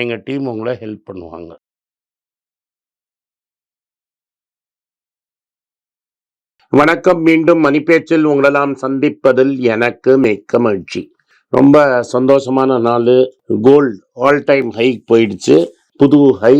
எங்கள் டீம் உங்களை ஹெல்ப் பண்ணுவாங்க. வணக்கம். மீண்டும் மணிப்பேச்சில் உங்களெல்லாம் சந்திப்பதில் எனக்கு மிக்க மகிழ்ச்சி. ரொம்ப சந்தோஷமான நாள் கோல்ட் ஆல் டைம் ஹைக் போயிடுச்சு. புது ஹை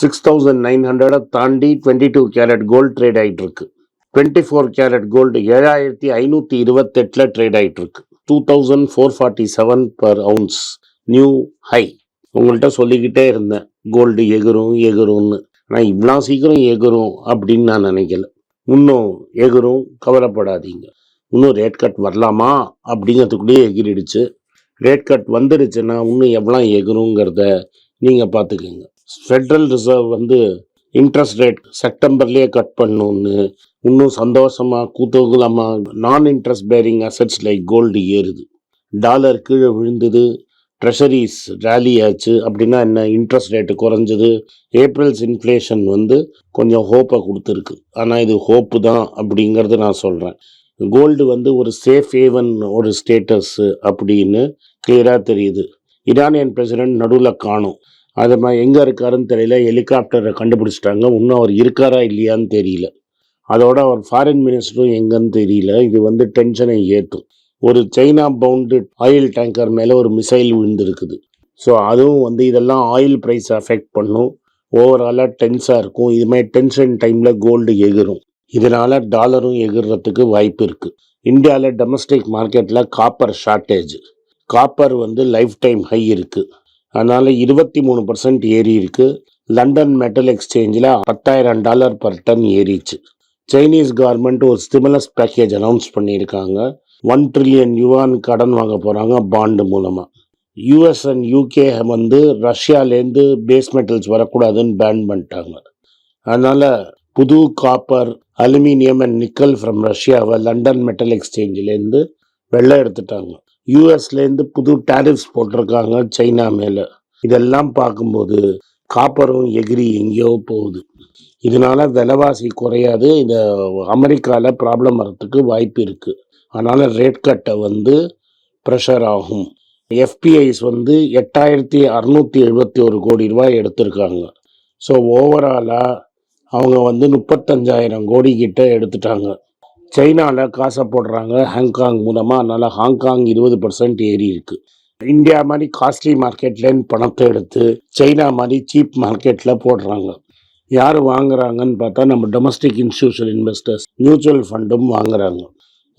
6900 தாண்டி 22 கேரட் கோல்ட் ட்ரேட் ஆகிட்டு இருக்கு. 24 கேரட் கோல்டு 7528ல ட்ரேட் ஆகிட்டு இருக்கு. 2447 பெர் அவுன்ஸ் நியூ ஹை. உங்கள்கிட்ட சொல்லிக்கிட்டே இருந்தேன். கோல்டு எகுரும் எகுரும்னு. ஆனால் இவ்வளோ சீக்கிரம் எகுரும் அப்படின்னு நான் நினைக்கல. இன்னும் எகுரும் கவலைப்படாதீங்க. இன்னும் ரேட் கட் வரலாமா அப்படிங்கிறதுக்குள்ளேயே எகிறிடுச்சு. ரேட் கட் வந்துடுச்சுன்னா இன்னும் எவ்வளோ எகுருங்கிறத நீங்கள் பார்த்துக்கோங்க ஃபெடரல் ரிசர்வ் வந்து இன்ட்ரெஸ்ட் ரேட் செப்டம்பர்லேயே கட் பண்ணணும்னு இன்னும் சந்தோஷமாக குதூகலமா நான் interest bearing assets like gold ஏறுது. டாலர் கீழே விழுந்தது. ட்ரெஷரீஸ் ரேலி ஆச்சு. அப்படின்னா என்ன இன்ட்ரெஸ்ட் ரேட்டு குறைஞ்சது. ஏப்ரல்ஸ் இன்ஃப்ளேஷன் வந்து கொஞ்சம் ஹோப்பை கொடுத்துருக்கு ஆனால் இது ஹோப்பு தான் அப்படிங்கிறது நான் சொல்கிறேன் கோல்டு வந்து ஒரு சேஃப் ஏவன் ஒரு ஸ்டேட்டஸ்ஸு அப்படின்னு கிளியராக தெரியுது. இரானியன் பிரசிடென்ட் நடுவில் காணும் அது மாதிரி எங்கே இருக்காருன்னு தெரியல. ஹெலிகாப்டரை கண்டுபிடிச்சிட்டாங்க இன்னும் அவர் இருக்காரா இல்லையான்னு தெரியல. அதோட அவர் ஃபாரின் மினிஸ்டரும் எங்கன்னு தெரியல. இது வந்து டென்ஷனை ஏற்றும் ஒரு சைனா பவுண்டு ஆயில் டேங்கர் மேலே ஒரு மிசைல் விழுந்திருக்குது. ஸோ அதுவும் வந்து இதெல்லாம் ஆயில் ப்ரைஸ் அஃபெக்ட் பண்ணும். ஓவராலாக டென்ஸாக இருக்கும். இதுமாதிரி டென்ஷன் டைமில் கோல்டு எகிரும் இதனால் டாலரும் எகிறத்துக்கு வாய்ப்பு இருக்குது இந்தியாவில் டொமஸ்டிக் மார்க்கெட்டில் காப்பர் ஷார்ட்டேஜ் காப்பர் வந்து லைஃப் டைம் ஹை இருக்குது அதனால் இருபத்தி மூணு பர்சன்ட் ஏறி இருக்கு. லண்டன் மெட்டல் எக்ஸ்சேஞ்சில் பத்தாயிரம் டாலர் பர் டன் ஏறிச்சு. சைனீஸ் கவர்மெண்ட் ஒரு ஸ்டிமுலஸ் பேக்கேஜ் அனௌன்ஸ் பண்ணியிருக்காங்க. ஒன் ட்ரில்லியன் யுவான் கடன் வாங்க போகிறாங்க பாண்டு மூலமாக யூஎஸ் அண்ட் யூகே வந்து ரஷ்யாலேருந்து பேஸ் மெட்டல்ஸ் வரக்கூடாதுன்னு பேன் பண்ணிட்டாங்க. அதனால் புது copper, aluminium and nickel from ரஷ்யாவை லண்டன் மெட்டல் எக்ஸ்சேஞ்சிலேருந்து வெளில எடுத்துட்டாங்க. யூஎஸ்லேருந்து புது டேரிஃப்ஸ் போட்டிருக்காங்க சைனா மேலே இதெல்லாம் பார்க்கும்போது காப்பரும் எகிறி எங்கேயோ போகுது. இதனால விலைவாசி குறையாது. இந்த அமெரிக்காவில் ப்ராப்ளம் வரத்துக்கு வாய்ப்பு இருக்குது அதனால் ரேட் கட்டை வந்து ப்ரெஷர் ஆகும். எஃபிஐஸ் வந்து 8671 கோடி ரூபாய் எடுத்திருக்காங்க. ஸோ ஓவராலாக அவங்க வந்து 35,000 கோடி கிட்ட எடுத்துட்டாங்க. சைனாவில் காசை போடுறாங்க ஹாங்காங் மூலமாக அதனால் ஹாங்காங் 20% ஏறி இருக்கு. இந்தியா மாதிரி காஸ்ட்லி மார்க்கெட்லேருந்து பணத்தை எடுத்து சைனா மாதிரி சீப் மார்க்கெட்டில் போடுறாங்க. யார் வாங்குறாங்கன்னு பார்த்தா நம்ம டொமஸ்டிக் இன்ஸ்டியூஷன் இன்வெஸ்டர்ஸ் மியூச்சுவல் ஃபண்டும் வாங்குறாங்க.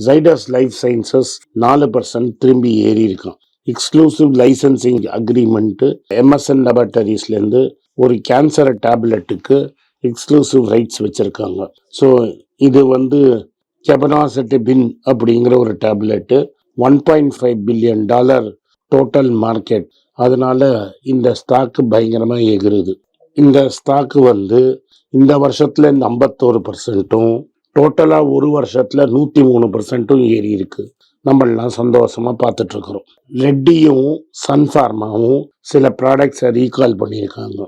ஜைடஸ் லைஃப் சயின்சஸ் நாலு பர்சன்ட் திரும்பி ஏறி இருக்கான் எக்ஸ்க்ளூசிவ் லைசென்சிங் அக்ரிமெண்ட்டு எம்எஸ்என் லெபார்டரிஸ்லேருந்து ஒரு கேன்சர் டேப்லெட்டுக்கு எக்ஸ்க்ளூசிவ் ரைட்ஸ் வச்சுருக்காங்க. ஸோ இது வந்து கெபனாசெட்டிபின் அப்படிங்கிற ஒரு tablet one point five billion dollar total market. அதனால் இந்த ஸ்டாக்கு பயங்கரமாக எகிறது இந்த ஸ்டாக்கு வந்து இந்த வருஷத்தில் ஐம்பத்தோரு பர்சன்ட்டும் டோட்டலாக ஒரு வருஷத்தில் நூற்றி மூணு பர்சன்ட்டும் ஏறி இருக்கு. நம்மளாம் சந்தோஷமாக பார்த்துட்ருக்குறோம் ரெட்டியும் சன் ஃபார்மாவும் சில ப்ராடக்ட்ஸை ரீகால் பண்ணியிருக்காங்க.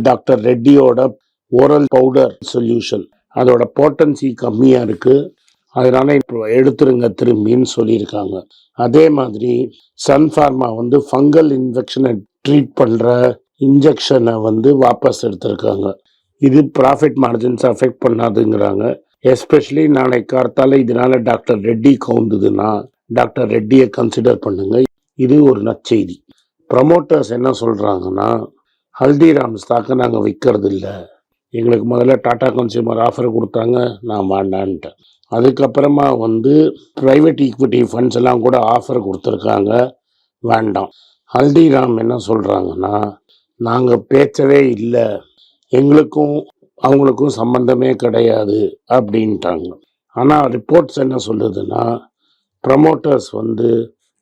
டாக்டர் ரெட்டியோட ஓரல் பவுடர் சொல்யூஷன் அதோட போட்டன்சி கம்மியாக இருக்குது அதனால் இப்போ எடுத்துருங்க திரும்பின்னு சொல்லியிருக்காங்க. அதே மாதிரி சன் ஃபார்மா வந்து ஃபங்கல் இன்ஃபெக்ஷனை ட்ரீட் பண்ணுற இன்ஜெக்ஷனை வந்து வாபஸ் எடுத்திருக்காங்க. இது ப்ராஃபிட் மார்ஜின்ஸ் அஃபெக்ட் பண்ணாதுங்கிறாங்க. எஸ்பெஷலி நாளைக்கு கார்த்தால இதனால டாக்டர் ரெட்டி கவுந்ததுன்னா டாக்டர் ரெட்டியை கன்சிடர் பண்ணுங்க. இது ஒரு நற்செய்தி. ப்ரமோட்டர்ஸ் என்ன சொல்றாங்கன்னா, ஹல்திராம்ஸ் தாக்க நாங்கள் விற்கிறது இல்லை எங்களுக்கு முதல்ல டாடா கன்சியூமர் ஆஃபர் கொடுத்தாங்க நான் வேண்டான்ட்டேன். அதுக்கப்புறமா வந்து ப்ரைவேட் ஈக்விட்டி ஃபண்ட்ஸ் எல்லாம் கூட ஆஃபர் கொடுத்துருக்காங்க வேண்டாம். ஹல்திராம் என்ன சொல்கிறாங்கன்னா நாங்கள் பேச்சவே இல்லை எங்களுக்கும் அவங்களுக்கும் சம்பந்தமே கிடையாது அப்படின்ட்டாங்க. ஆனால் ரிப்போர்ட்ஸ் என்ன சொல்லுதுன்னா, ப்ரமோட்டர்ஸ் வந்து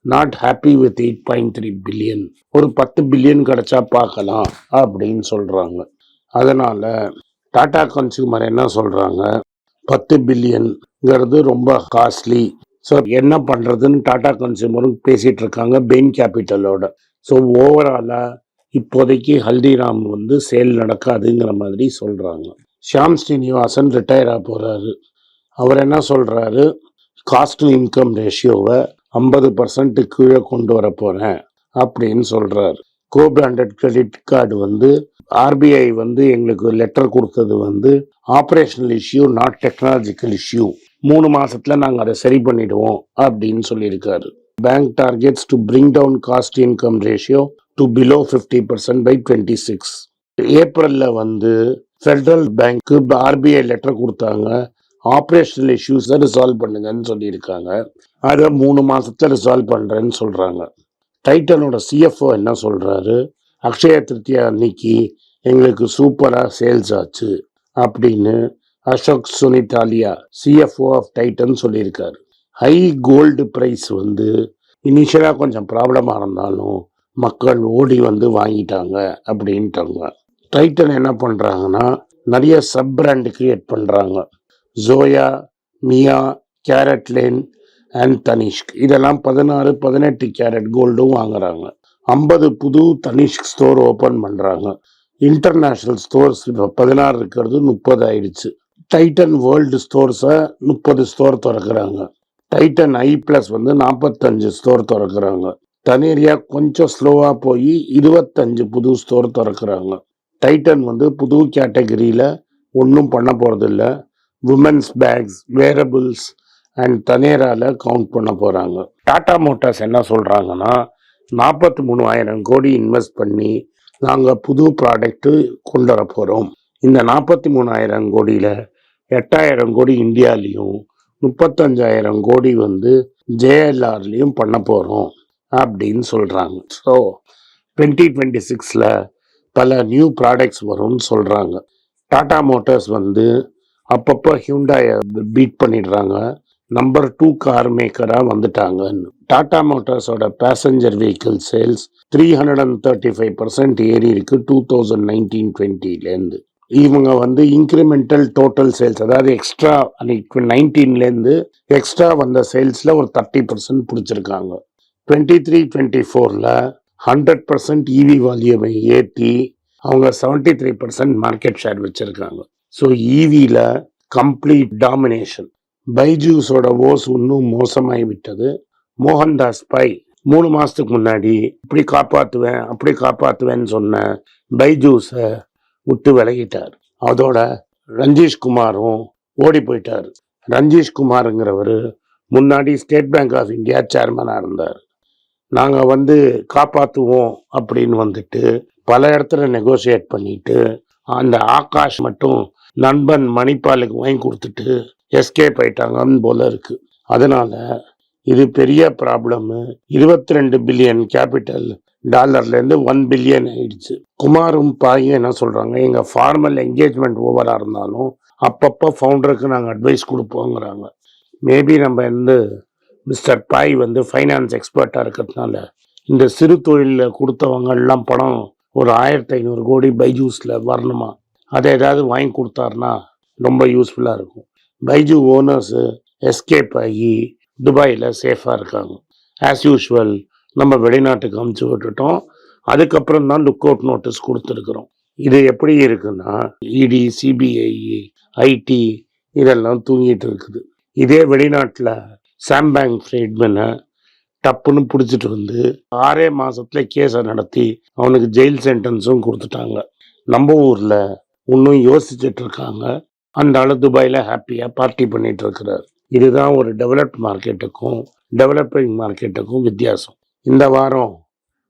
not happy with eight point three billion ஒரு பத்து பில்லியன் கிடைச்சா பார்க்கலாம் அப்படின்னு சொல்கிறாங்க அதனால் டாடா கன்சியூமர் என்ன சொல்கிறாங்க பத்து பில்லியன்ங்கிறது ரொம்ப காஸ்ட்லி ஸோ என்ன பண்ணுறதுன்னு டாடா கன்சியூமரும் பேசிகிட்டு இருக்காங்க பெயின் கேபிட்டலோட. ஸோ ஓவராலாக இப்போதைக்கு ஹல்திராம் வந்து சேல் நடக்காதுங்கிற மாதிரி சொல்கிறாங்க ஷியாம் ஸ்ரீனிவாசன் ரிட்டையர் ஆக போகிறாரு அவர் என்ன சொல்கிறாரு காஸ்ட் இன்கம் ரேஷியோவை ஐம்பது பர்சன்ட்டு கீழே கொண்டு வர போகிறேன் அப்படின்னு சொல்கிறாரு கோ பிராண்டட் கிரெடிட் கார்டு வந்து ஆர்பிஐ வந்து எங்களுக்கு லெட்டர் கொடுத்தது வந்து operational issue not technological issue மூணு மாதத்தில் நாங்கள் அதை சரி பண்ணிடுவோம் அப்படின்னு சொல்லியிருக்காரு. Bank targets to bring down cost income ratio to below fifty percent by twenty six ஏப்ரல்ல வந்து ஃபெடரல் பேங்க்கு ஆர்பிஐ லெட்டர் கொடுத்தாங்க. ஆப்ரேஷனல் இஷ்யூஸை ரிசால்வ் பண்ணுங்கன்னு சொல்லியிருக்காங்க. அதை மூணு மாதத்தை ரிசால்வ் பண்ணுறேன்னு சொல்கிறாங்க டைட்டனோட சிஎஃப்ஓ என்ன சொல்கிறாரு அக்ஷய திருத்தியா அன்னைக்கு எங்களுக்கு சூப்பராக சேல்ஸ் ஆச்சு அப்படின்னு அசோக் சுனிதாலியா சிஎஃப்ஓ ஆஃப் டைட்டன் சொல்லியிருக்காரு. ஹை கோல்டு ப்ரைஸ் வந்து இனிஷியலாக கொஞ்சம் ப்ராப்ளமாக இருந்தாலும் மக்கள் ஓடி வந்து வாங்கிட்டாங்க அப்படின்ட்டாங்க. டைட்டன் என்ன பண்ணுறாங்கன்னா நிறைய சப் பிராண்டு கிரியேட் பண்ணுறாங்க Zoya Mia carat lane and Tanishq இதெல்லாம் பதினாறு பதினெட்டு கேரட் கோல்டும் வாங்குறாங்க. ஐம்பது புது தனிஷ்க் ஸ்டோர் ஓப்பன் பண்ணுறாங்க இன்டர்நேஷ்னல் ஸ்டோர்ஸ் இப்போ பதினாறு இருக்கிறது முப்பது ஆயிடுச்சு. டைட்டன் வேர்ல்டு ஸ்டோர்ஸை முப்பது ஸ்டோர் திறக்கிறாங்க. டைட்டன் ஐ ப்ளஸ் வந்து நாற்பத்தஞ்சு ஸ்டோர் திறக்கிறாங்க. தனேரியா கொஞ்சம் ஸ்லோவாக போய் இருபத்தஞ்சு புது ஸ்டோர் திறக்கிறாங்க. டைட்டன் வந்து புது கேட்டகரியில் ஒன்றும் பண்ண போகிறதில்ல உமன்ஸ் பேக்ஸ் வேரபிள்ஸ் அண்ட் தனேராவில் கவுண்ட் பண்ண போகிறாங்க டாடா மோட்டார்ஸ் என்ன சொல்கிறாங்கன்னா நாற்பத்தி மூணாயிரம் கோடி இன்வெஸ்ட் பண்ணி நாங்கள் புது ப்ராடக்ட்டு கொண்டு வர போகிறோம் இந்த நாற்பத்தி மூணாயிரம் கோடியில் எட்டாயிரம் கோடி இந்தியாலையும் முப்பத்தஞ்சாயிரம் கோடி வந்து ஜேஎல்ஆர்லேயும் பண்ண போகிறோம் அப்படின்னு சொல்கிறாங்க ஸோ டுவெண்ட்டி டுவெண்ட்டி சிக்ஸில் பல நியூ ப்ராடக்ட்ஸ் வரும்னு சொல்கிறாங்க டாடா மோட்டார்ஸ் வந்து அப்பப்போ ஹியூண்டாயை பீட் பண்ணிடுறாங்க. நம்பர் டூ கார் மேக்கராக வந்துட்டாங்கன்னு. Tata மோட்டார்ஸோட passenger vehicle sales three hundred and thirty five percent ஏறி இருக்குது டூ தௌசண்ட் நைன்டீன் டுவெண்ட்டிலேருந்து இவங்க வந்து இன்க்ரிமெண்டல் டோட்டல் சேல்ஸ் அதாவது எக்ஸ்ட்ரா அன்னைக்கு நைன்டீன்லேருந்து எக்ஸ்ட்ரா வந்த சேல்ஸில் ஒரு தேர்ட்டி பர்சன்ட் பிடிச்சிருக்காங்க. டுவெண்ட்டி த்ரீ டுவெண்ட்டி ஃபோரில் ஹண்ட்ரட் பர்சன்ட் இவி வால்யூமை ஏற்றி அவங்க seventy three percent market share வச்சுருக்காங்க ஸோ ஈவியில் கம்ப்ளீட் டாமினேஷன் பைஜூஸோட ஓஸ் இன்னும் மோசமாகி விட்டது மோகன்தாஸ் பை மூணு மாதத்துக்கு முன்னாடி இப்படி காப்பாற்றுவேன் அப்படி காப்பாற்றுவேன்னு சொன்ன பைஜூஸை விட்டு விலகிட்டார். அதோட ரஞ்சீஷ் குமாரும் ஓடி போயிட்டார். ரஞ்சீஷ் குமாருங்கிறவர் முன்னாடி ஸ்டேட் பேங்க் ஆஃப் இந்தியா சேர்மனாக இருந்தார். நாங்கள் வந்து காப்பாற்றுவோம் அப்படின்னு வந்துட்டு பல இடத்துல நெகோசியேட் பண்ணிட்டு அந்த ஆகாஷ் மட்டும் நண்பன் மணிப்பாலுக்கு வாங்கி கொடுத்துட்டு எஸ்கேப் ஆயிட்டாங்கன்னு போல இருக்கு. அதனால இது பெரிய ப்ராப்ளம் இருபத்தி ரெண்டு பில்லியன் கேபிட்டல் டாலர்லேருந்து ஒன் பில்லியன் ஆயிடுச்சு. குமாரும் பாயும் என்ன சொல்கிறாங்க எங்கள் ஃபார்மல் என்கேஜ்மெண்ட் ஓவராக இருந்தாலும் அப்பப்போ ஃபவுண்டருக்கு நாங்கள் அட்வைஸ் கொடுப்போங்கிறாங்க. மேபி நம்ம வந்து மிஸ்டர் பாய் வந்து ஃபைனான்ஸ் எக்ஸ்பர்ட்டாக இருக்கிறதுனால இந்த சிறு தொழிலில் கொடுத்தவங்கெல்லாம் பணம் ஒரு ஆயிரத்தி ஐநூறு கோடி பைஜூஸில் வரணுமா? அதை ஏதாவது வாங்கி கொடுத்தாருன்னா ரொம்ப யூஸ்ஃபுல்லாக இருக்கும். பைஜு ஓனர்ஸு எஸ்கேப் ஆகி துபாயில் சேஃபாக இருக்காங்க. ஆஸ் யூஷுவல் நம்ம வெளிநாட்டுக்கு அமுச்சு விட்டுட்டோம். அதுக்கப்புறம் தான் லுக் அவுட் நோட்டீஸ் கொடுத்துருக்குறோம். இது எப்படி இருக்குன்னா இடி சிபிஐ ஐடி இதெல்லாம் தூங்கிட்டு இருக்குது. இதே வெளிநாட்டில் சாம்பேங் ஃப்ரீட்மனை டப்புன்னு பிடிச்சிட்டு வந்து ஆறே மாதத்துல கேஸை நடத்தி அவனுக்கு ஜெயில் சென்டென்ஸும் கொடுத்துட்டாங்க. நம்ம ஊரில் இன்னும் யோசிச்சுட்டு இருக்காங்க. அந்த துபாயில் ஹாப்பியாக பார்ட்டி பண்ணிட்டு இருக்கிறார். இதுதான் ஒரு டெவலப்ட் மார்க்கெட்டுக்கும் டெவலப்பிங் மார்க்கெட்டுக்கும் வித்தியாசம். இந்த வாரம்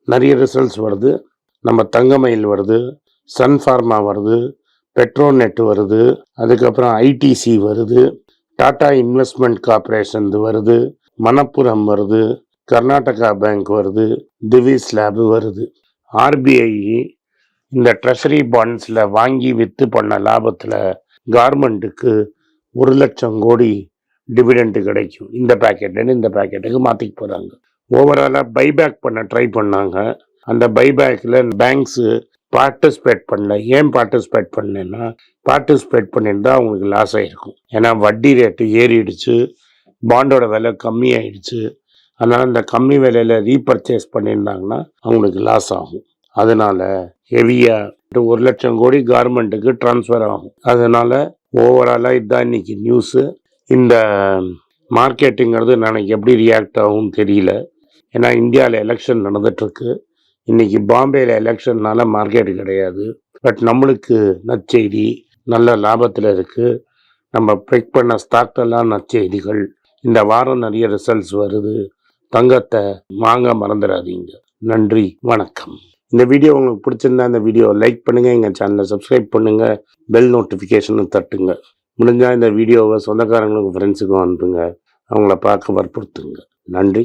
நிறைய ரிசல்ட்ஸ் வருது. நம்ம தங்கமயில் வருது சன் ஃபார்மா வருது பெட்ரோநெட் வருது அதுக்கப்புறம் ஐடிசி வருது டாடா இன்வெஸ்ட்மெண்ட் கார்பரேஷன் வருது மணப்புரம் வருது கர்நாடகா பேங்க் வருது திவிஸ் லேப் வருது. ஆர்பிஐ இந்த ட்ரெஷரி பாண்ட்ஸில் வாங்கி விற்று பண்ண லாபத்தில் கார்மெண்ட்டுக்கு ஒரு லட்சம் கோடி டிவிடெண்ட் கிடைக்கும். இந்த பேக்கெட்டுன்னு இந்த பேக்கெட்டுக்கு மாற்றிக்க போகிறாங்க ஓவராலாக பைபேக் பண்ண ட்ரை பண்ணாங்க. அந்த பைபேக்கில் பேங்க்ஸு பார்ட்டிசிபேட் பண்ணல. ஏன் பார்ட்டிசிபேட் பண்ணலன்னா பார்ட்டிசிபேட் பண்ணியிருந்தால் அவங்களுக்கு லாஸ் ஆகிருக்கும் ஏன்னா வட்டி ரேட்டு ஏறிடுச்சு. பாண்டோட விலை கம்மியாயிடுச்சு. அதனால் இந்த கம்மி விலையில் ரீபர்ச்சேஸ் பண்ணியிருந்தாங்கன்னா அவங்களுக்கு லாஸ் ஆகும். அதனால் ஹெவியாக ஒரு லட்சம் கோடி கார்மெண்ட்டுக்கு ட்ரான்ஸ்ஃபர் ஆகும். அதனால் ஓவராலாக இதுதான் இன்னைக்கு நியூஸு இந்த மார்க்கெட்டுங்கிறது நாளைக்கு எப்படி ரியாக்ட் ஆகும்னு தெரியல. ஏன்னா இந்தியாவில் எலெக்ஷன் நடந்துட்டுருக்கு. இன்றைக்கி பாம்பேயில் எலெக்ஷன்னால மார்க்கெட் கிடையாது. பட் நம்மளுக்கு நற்செய்தி நல்ல லாபத்தில் இருக்குது நம்ம பிக் பண்ண ஸ்டாக்டெல்லாம் நற்செய்திகள். இந்த வாரம் நிறைய ரிசல்ட்ஸ் வருது. தங்கத்தை வாங்க மறந்துடாதீங்க. நன்றி வணக்கம். இந்த வீடியோ உங்களுக்கு பிடிச்சிருந்தா இந்த வீடியோ லைக் பண்ணுங்கள் எங்கள் சேனலை சப்ஸ்கிரைப் பண்ணுங்கள் பெல் நோட்டிஃபிகேஷனும் தட்டுங்க. முடிஞ்சால் இந்த வீடியோவை சொந்தக்காரங்களுக்கும் ஃப்ரெண்ட்ஸுக்கும் அனுப்புங்க. அவங்கள பார்க்க வற்புறுத்துங்க. நன்றி.